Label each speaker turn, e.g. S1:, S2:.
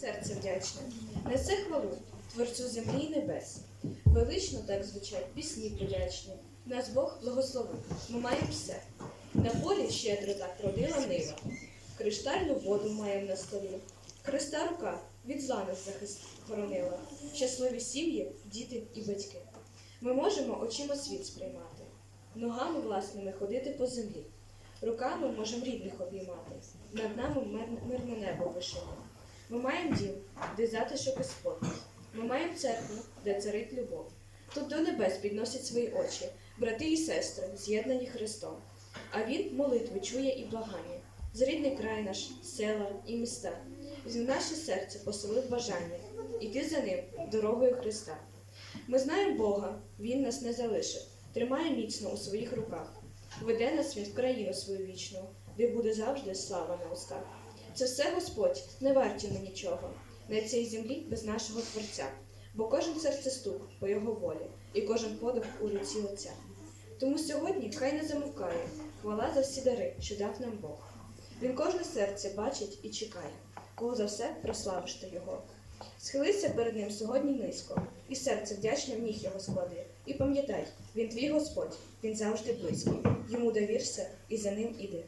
S1: Серце вдячне, несе хвалу творцю землі й небес. Велично так звучать пісні подячні. Нас Бог благословив, ми маємо все. На полі щедро так родила нива. Криштальну воду маємо на столі. Христа рука від зла нас захист хоронила. Щасливі сім'ї, діти і батьки. Ми можемо очима світ сприймати, ногами власними ходити по землі. Руками можемо рідних обіймати, над нами мирне небо вишине. Ми маємо дім, де затишок і. Ми маємо церкву, де царить любов. Тут до небес підносять свої очі, брати і сестри, з'єднані Христом. А Він молитви чує і благання. За рідний край наш, села і міста. Він в наше серце поселив бажання іти за ним дорогою Христа. Ми знаємо Бога, Він нас не залишив, тримає міцно у своїх руках. Веде нас в країну свою вічну, де буде завжди слава на устах. Це все Господь, не варті ми нічого на цій землі без нашого Творця, бо кожен серце стук по його волі, і кожен подих у руці Отця. Тому сьогодні хай не замовкає хвала за всі дари, що дав нам Бог. Він кожне серце бачить і чекає, кого за все прославиш ти його. Схилися перед ним сьогодні низько, і серце вдячне в ніг його склади. І пам'ятай, він твій Господь, він завжди близький. Йому довірся і за ним іди.